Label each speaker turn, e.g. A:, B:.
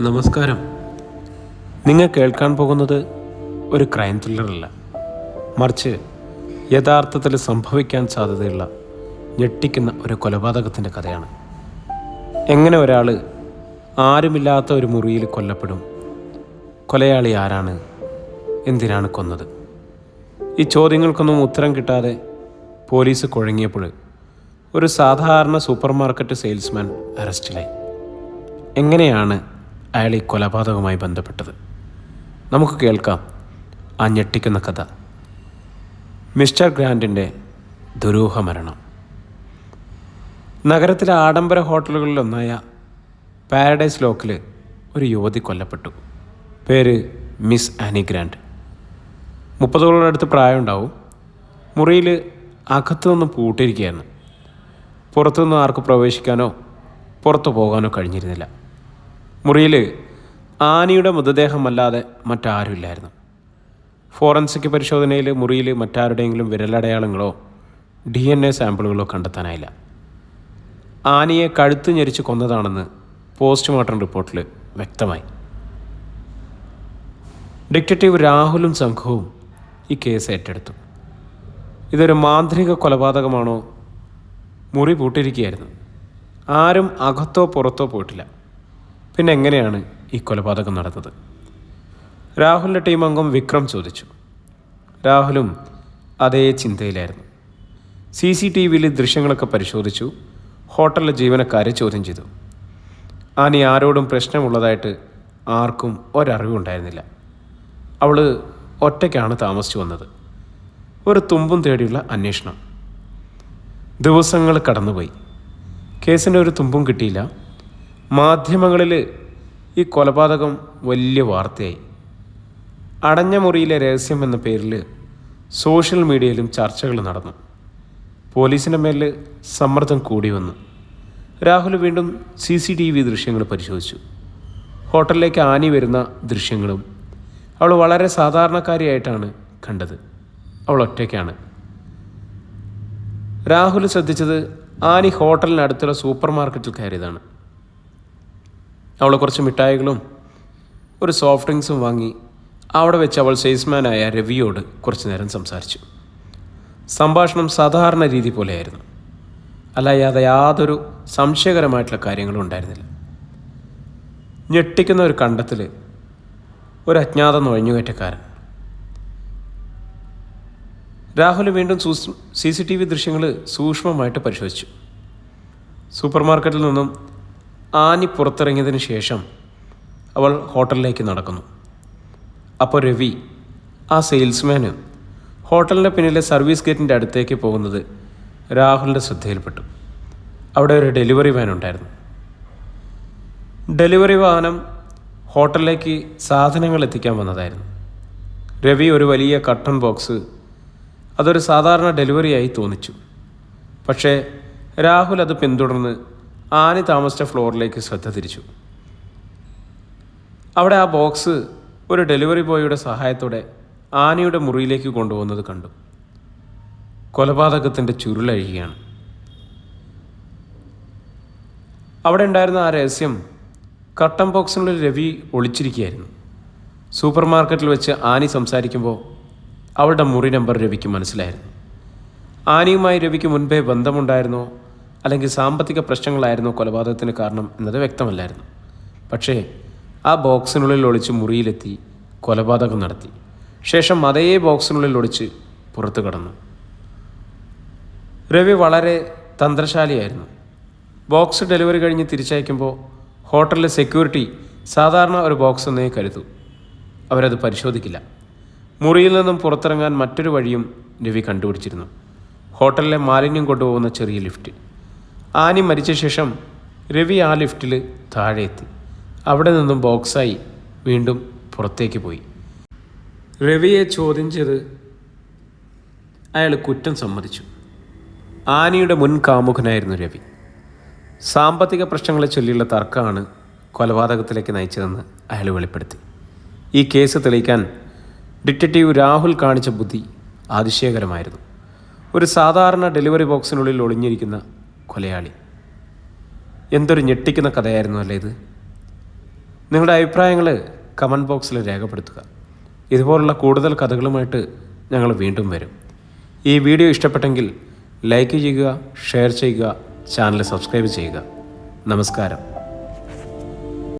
A: നമസ്കാരം. നിങ്ങൾ കേൾക്കാൻ പോകുന്നത് ഒരു ക്രൈം ത്രില്ലറല്ല മറിച്ച് യഥാർത്ഥത്തിൽ സംഭവിക്കാൻ സാധ്യതയുള്ള ഞെട്ടിക്കുന്ന ഒരു കൊലപാതകത്തിന്റെ കഥയാണ്. എങ്ങനെ ഒരാൾ ആരുമില്ലാത്ത ഒരു മുറിയിൽ കൊല്ലപ്പെടും? കൊലയാളി ആരാണ്? എന്തിനാണ് കൊന്നത്? ഈ ചോദ്യങ്ങൾക്കൊന്നും ഉത്തരം കിട്ടാതെ പോലീസ് കുഴങ്ങിയപ്പോൾ ഒരു സാധാരണ സൂപ്പർ മാർക്കറ്റ് സെയിൽസ്മാൻ അറസ്റ്റിലായി. എങ്ങനെയാണ് അയാൾ ഈ കൊലപാതകവുമായി ബന്ധപ്പെട്ടത്. നമുക്ക് കേൾക്കാം ആ ഞെട്ടിക്കുന്ന കഥ. മിസ്റ്റർ ഗ്രാൻഡിന്റെ ദുരൂഹ മരണം നഗരത്തിലെ ആഡംബര ഹോട്ടലുകളിലൊന്നായ പാരഡൈസ് ലോക്കിൽ ഒരു യുവതി കൊല്ലപ്പെട്ടു. പേര് മിസ് ആനി ഗ്രാൻഡ്. മുപ്പതോളം അടുത്ത് പ്രായമുണ്ടാവും. മുറിയിൽ അകത്തു നിന്ന് പൂട്ടിയിരിക്കുകയായിരുന്നു. പുറത്തുനിന്ന് ആർക്ക് പ്രവേശിക്കാനോ പുറത്തു പോകാനോ കഴിഞ്ഞിരുന്നില്ല. മുറിയിൽ ആനയുടെ മൃതദേഹമല്ലാതെ മറ്റാരുമില്ലായിരുന്നു. ഫോറൻസിക് പരിശോധനയിൽ മുറിയിൽ മറ്റാരുടെയെങ്കിലും വിരലടയാളങ്ങളോ ഡി എൻ എ സാമ്പിളുകളോ കണ്ടെത്താനായില്ല. ആനയെ കഴുത്ത് ഞെരിച്ച് കൊന്നതാണെന്ന് പോസ്റ്റ്മോർട്ടം റിപ്പോർട്ടിൽ വ്യക്തമായി. ഡിറ്റക്റ്റീവ് രാഹുലും സംഘവും ഈ കേസ് ഏറ്റെടുത്തു. ഇതൊരു മാന്ത്രിക കൊലപാതകമാണോ? മുറി പൂട്ടിരിക്കുകയായിരുന്നു ആരും അകത്തോ പുറത്തോ പോയിട്ടില്ല. പിന്നെ എങ്ങനെയാണ് ഈ കൊലപാതകം നടന്നത്? രാഹുലിന്റെ ടീം അംഗം വിക്രം ചോദിച്ചു. രാഹുലും അതേ ചിന്തയിലായിരുന്നു. സി സി ടി വിയിൽ ദൃശ്യങ്ങളൊക്കെ പരിശോധിച്ചു ഹോട്ടലിലെ ജീവനക്കാരെ ചോദ്യം ചെയ്തു. ആനി ആരോടും പ്രശ്നമുള്ളതായിട്ട് ആർക്കും ഒരറിവുണ്ടായിരുന്നില്ല. അവൾ ഒറ്റയ്ക്കാണ് താമസിച്ചു വന്നത്. ഒരു തുമ്പും തേടിയുള്ള അന്വേഷണം. ദിവസങ്ങൾ കടന്നുപോയി. കേസിന്റെ ഒരു തുമ്പും കിട്ടിയില്ല. മാധ്യമങ്ങളിൽ ഈ കൊലപാതകം വലിയ വാർത്തയായി. അടഞ്ഞ മുറിയിലെ രഹസ്യം എന്ന പേരിൽ സോഷ്യൽ മീഡിയയിലും ചർച്ചകൾ നടന്നു. പോലീസിന്റെ മേൽ സമ്മർദ്ദം കൂടി വന്നു. രാഹുൽ വീണ്ടും സി സി ടി വി ദൃശ്യങ്ങൾ പരിശോധിച്ചു. ഹോട്ടലിലേക്ക് ആനി വരുന്ന ദൃശ്യങ്ങളും അവൾ വളരെ സാധാരണക്കാരിയായിട്ടാണ് കണ്ടത്. അവൾ ഒറ്റയ്ക്കാണ്. രാഹുൽ ശ്രദ്ധിച്ചത് ആനി ഹോട്ടലിനടുത്തുള്ള സൂപ്പർ മാർക്കറ്റിൽ കയറിയതാണ്. അവൾ കുറച്ച് മിഠായികളും ഒരു സോഫ്റ്റ് ഡ്രിങ്ക്സും വാങ്ങി അവിടെ വെച്ച് അവൾ സെയിൽസ്മാനായ രവിയോട് കുറച്ചു നേരം സംസാരിച്ചു. സംഭാഷണം സാധാരണ രീതി പോലെയായിരുന്നു. അല്ലാതെ യാതൊരു സംശയകരമായിട്ടുള്ള കാര്യങ്ങളും ഉണ്ടായിരുന്നില്ല. ഞെട്ടിക്കുന്ന ഒരു കണ്ടത്തിൽ ഒരു അജ്ഞാത നുഴഞ്ഞുകയറ്റക്കാരൻ. രാഹുൽ വീണ്ടും സി സി ടി വി ദൃശ്യങ്ങൾ സൂക്ഷ്മമായിട്ട് പരിശോധിച്ചു. സൂപ്പർ മാർക്കറ്റിൽ നിന്നും ആനി പുറത്തിറങ്ങിയതിന് ശേഷം അവൾ ഹോട്ടലിലേക്ക് നടക്കുന്നു. അപ്പോൾ രവി ആ സെയിൽസ്മാന് ഹോട്ടലിന്റെ പിന്നിലെ സർവീസ് ഗേറ്റിന്റെ അടുത്തേക്ക് പോകുന്നത് രാഹുലിന്റെ ശ്രദ്ധയിൽപ്പെട്ടു. അവിടെ ഒരു ഡെലിവറി വാൻ ഉണ്ടായിരുന്നു. ഡെലിവറി വാഹനം ഹോട്ടലിലേക്ക് സാധനങ്ങൾ എത്തിക്കാൻ വന്നതായിരുന്നു. രവി ഒരു വലിയ കട്ടൺ ബോക്സ് അതൊരു സാധാരണ ഡെലിവറിയായി തോന്നിച്ചു. പക്ഷേ രാഹുൽ അത് പിന്തുടർന്ന് ആനി താമസിച്ച ഫ്ലോറിലേക്ക് ശ്രദ്ധ തിരിച്ചു. അവിടെ ആ ബോക്സ് ഒരു ഡെലിവറി ബോയിയുടെ സഹായത്തോടെ ആനയുടെ മുറിയിലേക്ക് കൊണ്ടുപോകുന്നത് കണ്ടു. കൊലപാതകത്തിന്റെ ചുരുളഴിയുകയാണ്. അവിടെ ഉണ്ടായിരുന്ന ആ രഹസ്യം കട്ടൻ ബോക്സിനുള്ളിൽ രവി ഒളിച്ചിരിക്കുകയായിരുന്നു. സൂപ്പർ മാർക്കറ്റിൽ വെച്ച് ആനി സംസാരിക്കുമ്പോൾ അവളുടെ മുറി നമ്പർ രവിക്ക് മനസ്സിലായിരുന്നു. ആനിയുമായി രവിക്ക് മുൻപേ ബന്ധമുണ്ടായിരുന്നോ? അല്ലെങ്കിൽ സാമ്പത്തിക പ്രശ്നങ്ങളായിരുന്നു കൊലപാതകത്തിന് കാരണം എന്നത് വ്യക്തമല്ലായിരുന്നു. പക്ഷേ ആ ബോക്സിനുള്ളിൽ ഒളിച്ച് മുറിയിലെത്തി കൊലപാതകം നടത്തി. ശേഷം അതേ ബോക്സിനുള്ളിൽ ഒളിച്ച് പുറത്തു കടന്നു. രവി വളരെ തന്ത്രശാലിയായിരുന്നു. ബോക്സ് ഡെലിവറി കഴിഞ്ഞ് തിരിച്ചയക്കുമ്പോൾ ഹോട്ടലിലെ സെക്യൂരിറ്റി സാധാരണ ഒരു ബോക്സ് എന്നേ കരുതൂ. അവരത് പരിശോധിക്കില്ല. മുറിയിൽ നിന്നും പുറത്തിറങ്ങാൻ മറ്റൊരു വഴിയും രവി കണ്ടുപിടിച്ചിരുന്നു. ഹോട്ടലിലെ മാലിന്യം കൊണ്ടുപോകുന്ന ചെറിയ ലിഫ്റ്റ്. ആനി മരിച്ച ശേഷം രവി ആ ലിഫ്റ്റിൽ താഴെ എത്തി അവിടെ നിന്നും ബോക്സായി വീണ്ടും പുറത്തേക്ക് പോയി. രവിയെ ചോദ്യം ചെയ്ത് അയാൾ കുറ്റം സമ്മതിച്ചു. ആനിയുടെ മുൻ കാമുകനായിരുന്നു രവി. സാമ്പത്തിക പ്രശ്നങ്ങളെ ചൊല്ലിയുള്ള തർക്കമാണ് കൊലപാതകത്തിലേക്ക് നയിച്ചതെന്ന് അയാൾ വെളിപ്പെടുത്തി. ഈ കേസ് തെളിയിക്കാൻ ഡിറ്റക്റ്റീവ് രാഹുൽ കാണിച്ച ബുദ്ധി അതിശയകരമായിരുന്നു. ഒരു സാധാരണ ഡെലിവറി ബോക്സിനുള്ളിൽ ഒളിഞ്ഞിരിക്കുന്ന കൊലയാളി എന്തൊരു ഞെട്ടിക്കുന്ന കഥയായിരുന്നു അല്ലേ ഇത്? നിങ്ങളുടെ അഭിപ്രായങ്ങൾ കമന്റ് ബോക്സിൽ രേഖപ്പെടുത്തുക. ഇതുപോലുള്ള കൂടുതൽ കഥകളുമായിട്ട് ഞങ്ങൾ വീണ്ടും വരും. ഈ വീഡിയോ ഇഷ്ടപ്പെട്ടെങ്കിൽ ലൈക്ക് ചെയ്യുക ഷെയർ ചെയ്യുക ചാനൽ സബ്സ്ക്രൈബ് ചെയ്യുക. നമസ്കാരം.